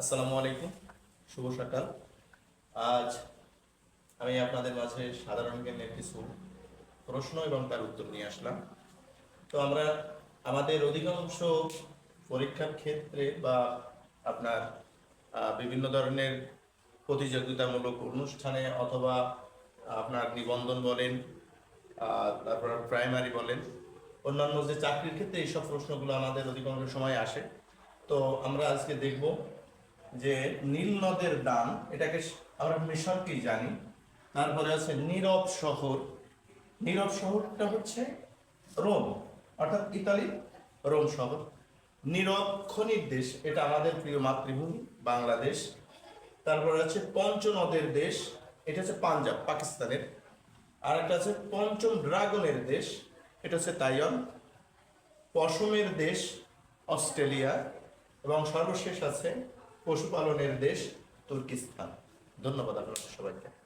আসসালামু আলাইকুম, শুভ সকাল। আজ আমি আপনাদের মাঝে সাধারণ জ্ঞানের কিছু প্রশ্ন এবং তার উত্তর নিয়ে আসলাম। তো আমরা আমাদের অধিকাংশ পরীক্ষার ক্ষেত্রে বা আপনার বিভিন্ন ধরনের প্রতিযোগিতামূলক অনুষ্ঠানে অথবা আপনার নিবন্ধন বলেন তারপর প্রাইমারি বলেন, অন্যান্য যে চাকরির ক্ষেত্রে এইসব প্রশ্নগুলো আমাদের অধিকাংশ সময় আসে। তো আমরা আজকে দেখব যে নীল নদের দান, এটাকে আমরা মিশরকেই জানি। তারপরে আছে নীরব শহর। নীরব শহরটা হচ্ছে রোম, অর্থাৎ ইতালি রোম শহর। নীরব খনির দেশ, এটা আমাদের প্রিয় মাতৃভূমি, বাংলাদেশ। তারপরে আছে পঞ্চনদের দেশ, এটা হচ্ছে পাঞ্জাব, পাকিস্তানের। আর একটা আছে পঞ্চম ড্রাগনের দেশ, এটা হচ্ছে তাইওয়ান। পশমের দেশ, অস্ট্রেলিয়া। এবং সর্বশেষ আছে পশুপালনের দেশ তুর্কিস্তান। ধন্যবাদ আপনাদের সবাইকে।